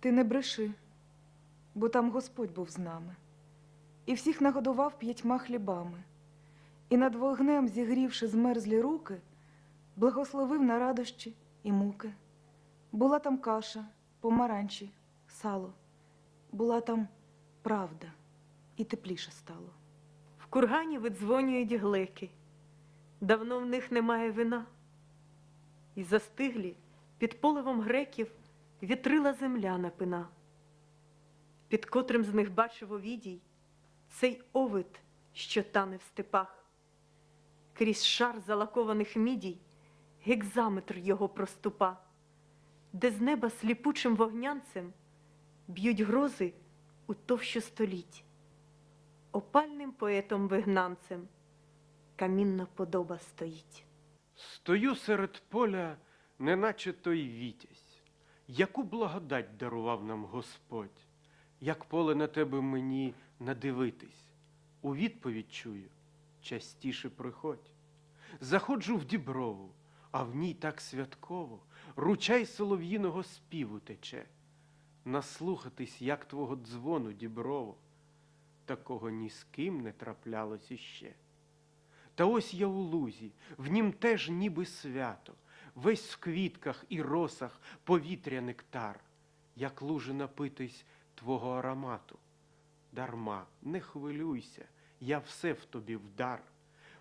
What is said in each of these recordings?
Ти не бреши, бо там Господь був з нами, і всіх нагодував п'ятьма хлібами, і над вогнем, зігрівши змерзлі руки, благословив на радощі і муки. Була там каша, помаранчі, сало, була там правда, і тепліше стало. В кургані видзвонюють глеки. Давно в них немає вина. І застиглі під поливом греків вітрила земля напина. Під котрим з них бачив Овідій цей овид, що тане в степах. Крізь шар залакованих мідій гекзаметр його проступа, де з неба сліпучим вогнянцем б'ють грози у товщу століть опальним поетом-вигнанцем камінна подоба стоїть. Стою серед поля, неначе той вітязь, яку благодать дарував нам Господь, як поле на тебе мені надивитись. У відповідь чую, частіше приходь. Заходжу в діброву, а в ній так святково ручай солов'їного співу тече. Наслухатись, як твого дзвону, діброво, такого ні з ким не траплялось іще. Та ось я у лузі, в нім теж ніби свято, весь в квітках і росах повітря нектар, як лужи напитись твого аромату. Дарма, не хвилюйся, я все в тобі вдар.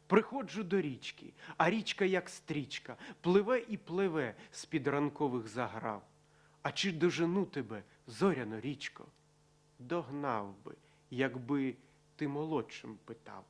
Приходжу до річки, а річка, як стрічка, пливе і пливе з-під ранкових заграв. А чи дожену тебе, зоряно річко? Догнав би, якби ти молодшим питав.